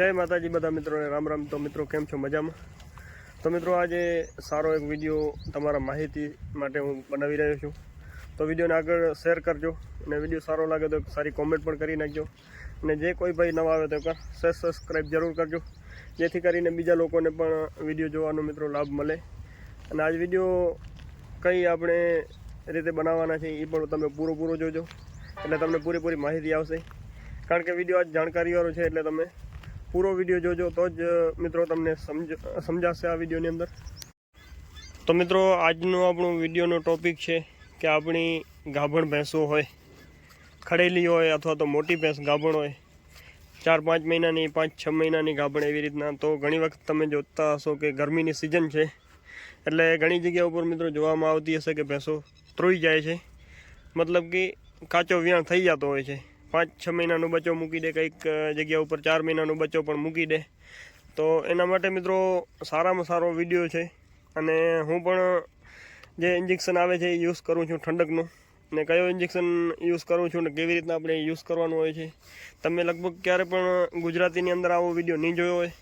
જય માતાજી બધા મિત્રોને, રામ રામ. તો મિત્રો, કેમ છો? મજામાં? તો મિત્રો, આજે સારો એક વીડિયો તમારા માહિતી માટે હું બનાવી રહ્યો છું. તો વિડીયોને આગળ શેર કરજો અને વીડિયો સારો લાગે તો સારી કોમેન્ટ પણ કરી નાખજો. અને જે કોઈ ભાઈ નવા આવે તો શેર સબસ્ક્રાઈબ જરૂર કરજો. જેથી કરીને બીજા લોકોને પણ વીડિયો જોવાનો મિત્રો લાભ મળે. અને આજ વીડિયો કઈ આપણે રીતે બનાવવાના છે એ પણ તમે પૂરો પૂરો જોજો. એટલે તમને પૂરેપૂરી માહિતી આવશે. કારણ કે વીડિયો આજ જાણકારીવાળો છે એટલે તમે પૂરો વીડિયો જોજો, તો જ મિત્રો તમને સમજ સમજાશે આ વિડીયોની અંદર. તો મિત્રો, આજનો આપણો વિડીયોનો ટોપિક છે કે આપણી ગાભણ ભેંસો હોય, ખડેલી હોય અથવા તો મોટી ભેંસ ગાભણ હોય, ચાર પાંચ મહિનાની, પાંચ છ મહિનાની ગાભણ એવી રીતના. તો ઘણી વખત તમે જોતા હશો કે ગરમીની સિઝન છે, એટલે ઘણી જગ્યા ઉપર મિત્રો જોવામાં આવતી હશે કે ભેંસો ત્રોઈ જાય છે. મતલબ કે કાચો વ્યાણ થઈ જતો હોય છે. પાંચ, છ મહિનાનો બચ્ચો મૂકી દે, કંઈક જગ્યા ઉપર ચાર મહિનાનો બચ્ચો પણ મૂકી દે. તો એના માટે મિત્રો સારામાં સારો વીડિયો છે અને હું પણ જે ઇન્જેક્શન આવે છે એ યુઝ કરું છું ઠંડકનું. ને કયો ઇન્જેક્શન યુઝ કરું છું ને કેવી રીતના આપણે યુઝ કરવાનું હોય છે, તમે લગભગ ક્યારે પણ ગુજરાતીની અંદર આવો વીડિયો નહીં જોયો હોય.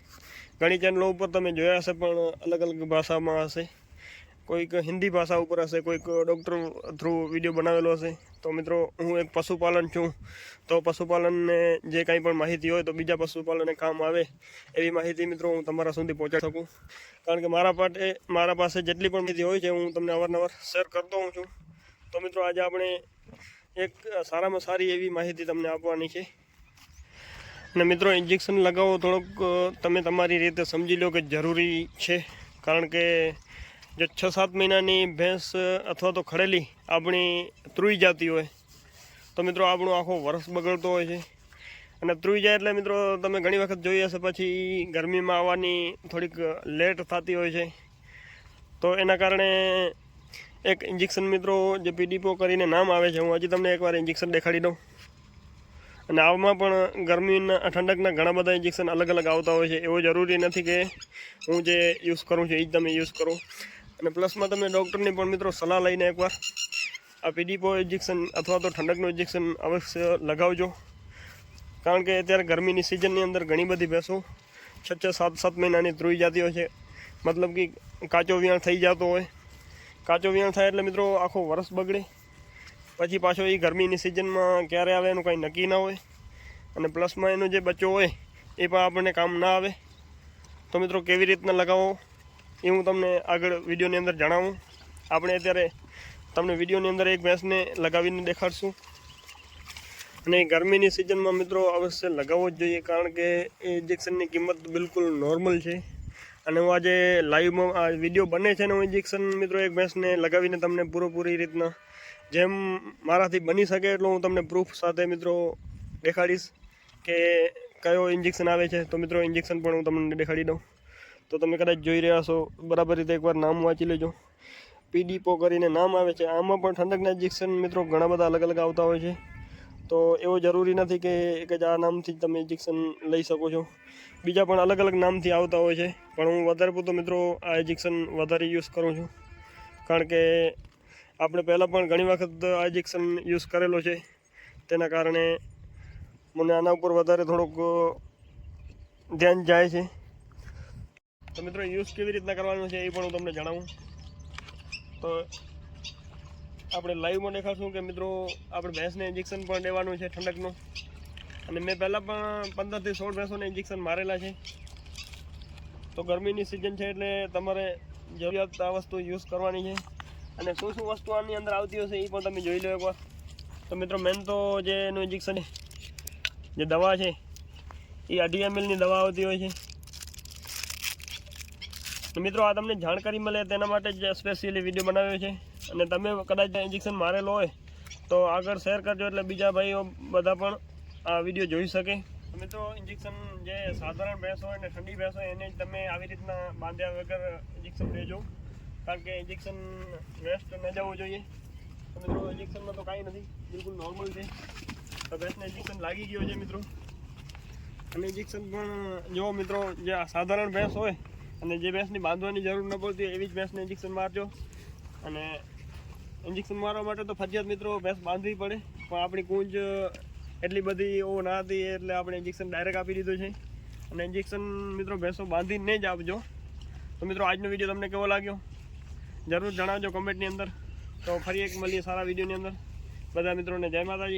ઘણી ચેનલો ઉપર તમે જોયા હશે પણ અલગ અલગ ભાષામાં હશે. કોઈક હિન્દી ભાષા ઉપર હશે, કોઈક ડૉક્ટર થ્રુ વીડિયો બનાવેલો હશે. તો મિત્રો, હું એક પશુપાલન છું. તો પશુપાલનને જે કાંઈ પણ માહિતી હોય તો બીજા પશુપાલનને કામ આવે એવી માહિતી મિત્રો હું તમારા સુધી પહોંચાડી શકું. કારણ કે મારા પાસે મારા પાસે જેટલી પણ માહિતી હોય છે, હું તમને અવારનવાર શેર કરતો હોઉં છું. તો મિત્રો, આજે આપણે એક સારામાં સારી એવી માહિતી તમને આપવાની છે. અને મિત્રો ઇન્જેક્શન લગાવો થોડોક, તમે તમારી રીતે સમજી લો કે જરૂરી છે. કારણ કે જો છ સાત મહિનાની ભેંસ અથવા તો ખડેલી આપણી ત્રુઈ જતી હોય, તો મિત્રો આપણું આખો વરસ બગડતો હોય છે. અને ત્રુઈ જાય એટલે મિત્રો તમે ઘણી વખત જોઈ હશે પછી ગરમીમાં આવવાની થોડીક લેટ થતી હોય છે. તો એના કારણે એક ઇન્જેક્શન મિત્રો જે પીડીપો કરીને નામ આવે છે, હું હજી તમને એકવાર ઇન્જેક્શન દેખાડી દઉં. અને આવામાં પણ ગરમીના, ઠંડકના ઘણા બધા ઇન્જેક્શન અલગ અલગ આવતા હોય છે. એવું જરૂરી નથી કે હું જે યુઝ કરું છું, એ જ તમે યુઝ કરો. અને પ્લસમાં તમે ડૉક્ટરની પણ મિત્રો સલાહ લઈને એકવાર આ પીડીપો ઇન્જેક્શન અથવા તો ઠંડકનું ઇન્જેક્શન અવશ્ય લગાવજો. કારણ કે અત્યારે ગરમીની સિઝનની અંદર ઘણી બધી ભેંસો છ છ, સાત સાત મહિનાની ધ્રુઈ જતી હોય છે. મતલબ કે કાચો વિયાણ થઈ જતો હોય. કાચો વિયાણ થાય એટલે મિત્રો આખો વરસ બગડે. પછી પાછો એ ગરમીની સિઝનમાં ક્યારે આવે એનું કાંઈ નક્કી ના હોય. અને પ્લસમાં એનો જે બચ્ચો હોય એ પણ આપણને કામ ના આવે. તો મિત્રો કેવી રીતના લગાવો? એ હું તમને આગળ વિડીયોની અંદર જણાવું. આપણે અત્યારે તમને વિડીયોની અંદર એક ભેંસને લગાવીને દેખાડશું. અને ગરમીની સિઝનમાં મિત્રો અવશ્ય લગાવવો જ જોઈએ, કારણ કે એ ઇન્જેક્શનની કિંમત બિલકુલ નોર્મલ છે. અને હું આજે લાઈવમાં આ વીડિયો બને છે ને હું ઇન્જેક્શન મિત્રો એક ભેંસને લગાવીને તમને પૂરેપૂરી રીતના જેમ મારાથી બની શકે એટલું હું તમને પ્રૂફ સાથે મિત્રો દેખાડીશ કે કયો ઇન્જેક્શન આવે છે. તો મિત્રો ઇન્જેક્શન પણ હું તમને દેખાડી દઉં. તો તમે કદાચ જોઈ રહ્યા છો બરાબર રીતે એકવાર નામ વાંચી લેજો. પીડીપો કરીને નામ આવે છે. આમાં પણ ઠંડકના ઇન્જેક્શન મિત્રો ઘણા બધા અલગ અલગ આવતા હોય છે. તો એવો જરૂરી નથી કે એક જ આ નામથી જ તમે ઇન્જેક્શન લઈ શકો છો. બીજા પણ અલગ અલગ નામથી આવતા હોય છે. પણ હું વધારે પૂરતો મિત્રો આ ઇન્જેક્શન વધારે યુઝ કરું છું. કારણ કે આપણે પહેલાં પણ ઘણી વખત આ ઇન્જેક્શન યુઝ કરેલો છે. તેના કારણે મને આના ઉપર વધારે થોડુંક ધ્યાન જાય છે. તો મિત્રો યુઝ કેવી રીતના કરવાનો છે એ પણ હું તમને જણાવું. તો આપણે લાઈવમાં દેખાડશું કે મિત્રો, આપણે ભેંસને ઇન્જેક્શન પણ લેવાનું છે ઠંડકનું. અને મેં પહેલાં પણ પંદરથી સોળ ભેંસોને ઇન્જેક્શન મારેલા છે. તો ગરમીની સિઝન છે એટલે તમારે જરૂરિયાત આ વસ્તુ યુઝ કરવાની છે. અને શું શું વસ્તુ આની અંદર આવતી હશે એ પણ તમે જોઈ લો એકવાર. તો મિત્રો મેન તો જે એનું ઇન્જેક્શન જે દવા છે, એ અઢી એમએલની દવા આવતી હોય છે. તો મિત્રો આ તમને જાણકારી મળે તેના માટે જ સ્પેશિયલી વીડિયો બનાવ્યો છે. અને તમે કદાચ ઇન્જેક્શન મારેલો હોય, તો આગળ શેર કરજો એટલે બીજા ભાઈઓ બધા પણ આ વીડિયો જોઈ શકે. મિત્રો ઇન્જેક્શન જે સાધારણ ભેંસ હોય ને ઠંડી ભેંસ હોય, એને જ તમે આવી રીતના બાંધ્યા વગર ઇન્જેક્શન લેજો. કારણ કે ઇન્જેક્શન વેસ્ટ ન જવું જોઈએ. મિત્રો ઇન્જેક્શનમાં તો કાંઈ નથી, બિલકુલ નોર્મલ છે. તો ભેંસને ઇન્જેક્શન લાગી ગયો છે મિત્રો. અને ઇન્જેક્શન પણ જો મિત્રો, જે સાધારણ ભેંસ હોય અને જે ભેંસની બાંધવાની જરૂર ન પડતી એવી જ ભેંસને ઇન્જેક્શન મારજો. અને ઇન્જેક્શન મારવા માટે તો ફરજિયાત મિત્રો ભેંસ બાંધવી પડે, પણ આપણી કુંજ એટલી બધી ઓ ના હતી એટલે આપણે ઇન્જેક્શન ડાયરેક્ટ આપી દીધું છે. અને ઇન્જેક્શન મિત્રો ભેંસો બાંધીને જ આપજો. તો મિત્રો આજનો વીડિયો તમને કેવો લાગ્યો? જરૂર જણાવજો કમેન્ટની અંદર. તો ફરી એક મળીએ સારા વિડીયોની અંદર. બધા મિત્રોને જય માતાજી.